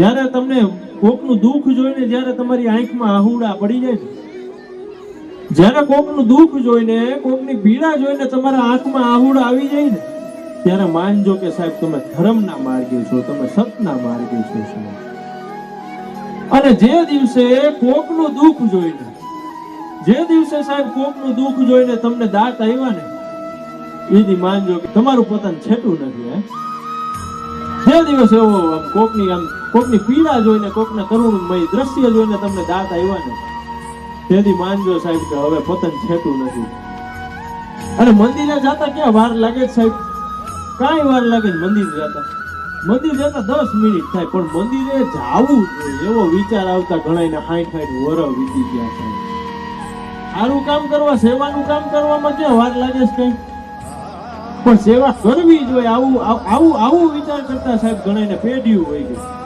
જ્યારે તમને કોકનું દુઃખ જોઈને જ્યારે તમારી આંખમાં આહુડા પડી જાય ને કોકનું દુઃખ જોઈને, કોકની પીડા જોઈને તમારા આંખમાં આહુડા આવી જાય ને, ત્યારે માનજો કે સાહેબ તમે ધર્મના માર્ગે છો, તમે સતના માર્ગે છો અને જે દિવસે કોકનું દુઃખ જોઈને, જે દિવસે સાહેબ કોકનું દુઃખ જોઈને તમને દાંત આવ્યા ને, એથી માનજો કે તમારું પોતાનું છેટું નથી, હે. જે દિવસ એવો કોકની આમ કોકની પીડા જોઈને, કોકને કરુણમય દ્રશ્ય જોઈને તમને દાંત આવ્યા ને તેથી માનજો સાહેબ કે હવે પતન છેટું નથી. અને મંદિરે જતા ક્યાં વાર લાગે સાહેબ? કાંઈ વાર લાગે મંદિર જતા. મંદિર જતા દસ મિનિટ થાય, પણ મંદિરે જવું જોઈએ. એવો વિચાર આવતા ઘણા હાઈઠ હાઈઠ વર વીતી ગયા છે. સારું કામ કરવા, સેવાનું કામ કરવામાં ક્યાં વાર લાગે છે કઈ પણ સેવા કરવી જોઈએ. આવું આવું આવું વિચાર કરતા સાહેબ ઘણાને પેઢીયું હોય ગયું